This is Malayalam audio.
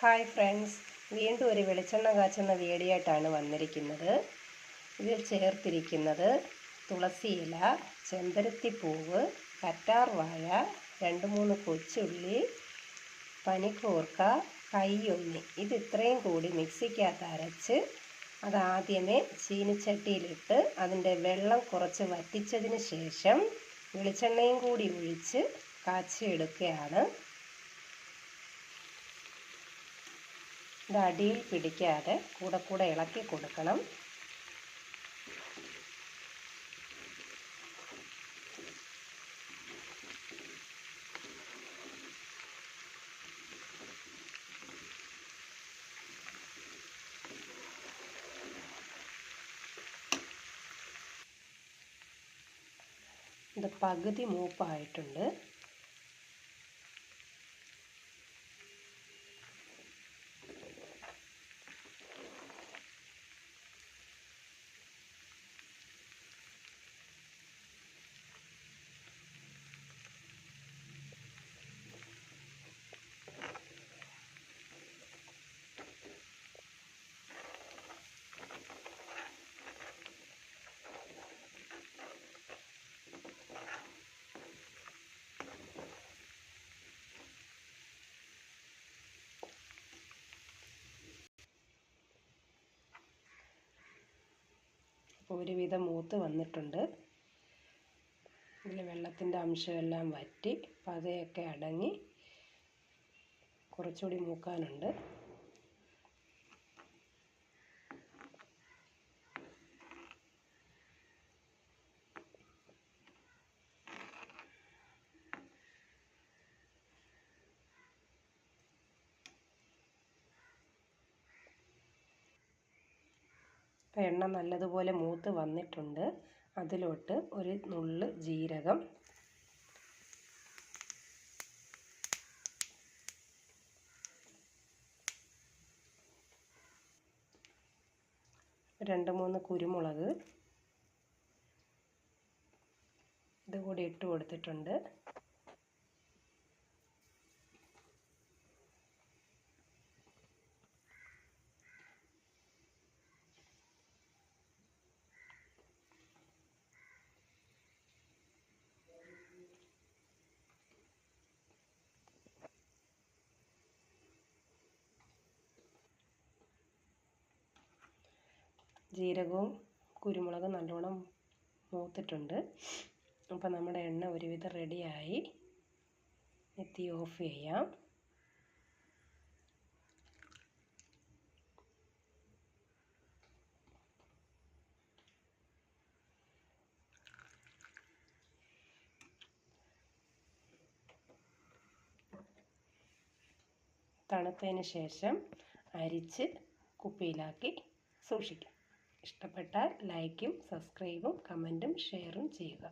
ഹായ് ഫ്രണ്ട്സ് വീണ്ടും ഒരു വെളിച്ചെണ്ണ കാച്ചുന്ന വീഡിയോ ആയിട്ടാണ് വന്നിരിക്കുന്നത്. ഇതിൽ ചേർത്തിരിക്കുന്നത് തുളസി ഇല ചെമ്പരത്തിപ്പൂവ് കറ്റാർ വാഴ രണ്ട് മൂന്ന് കൊച്ചുള്ളി പനിക്കൂർക്ക കയ്യൊന്നി. ഇത് ഇത്രയും കൂടി മിക്സിക്കകത്ത് അരച്ച് അതാദ്യമേ ചീനിച്ചട്ടിയിലിട്ട് അതിന്റെ വെള്ളം കുറച്ച് വറ്റിച്ചതിന് ശേഷം വെളിച്ചെണ്ണയും കൂടി ഒഴിച്ച് കാച്ചിയെടുക്കുകയാണ്. ഇത് അടിയിൽ പിടിക്കാതെ കൂടെ കൂടെ ഇളക്കി കൊടുക്കണം. ഇത് പകുതി മൂപ്പായിട്ടുണ്ട്. ഒരുവിധം മൂത്ത് വന്നിട്ടുണ്ട്. ഇതിൽ വെള്ളത്തിന്റെ അംശമെല്ലാം വറ്റി പതയൊക്കെ അടങ്ങി കുറച്ചുകൂടി മൂക്കാനുണ്ട്. അപ്പോൾ എണ്ണ നല്ലതുപോലെ മൂത്ത് വന്നിട്ടുണ്ട്. അതിലോട്ട് ഒരു നുള്ള് ജീരകം. രണ്ട് മൂന്ന് കുരുമുളക്. ഇതുകൂടി ഇട്ട് കൊടുത്തിട്ടുണ്ട്. ജീരകവും കുരുമുളകും നല്ലോണം മൂത്തിട്ടുണ്ട്. അപ്പോൾ നമ്മുടെ എണ്ണ ഒരുവിധം റെഡിയായി. എത്തി ഓഫ് ചെയ്യാം. തണുത്തതിന് ശേഷം അരിച്ച് കുപ്പിയിലാക്കി സൂക്ഷിക്കാം. ഇഷ്ടപ്പെട്ടാൽ ലൈക്കും സബ്സ്ക്രൈബും കമന്റും ഷെയറും ചെയ്യുക.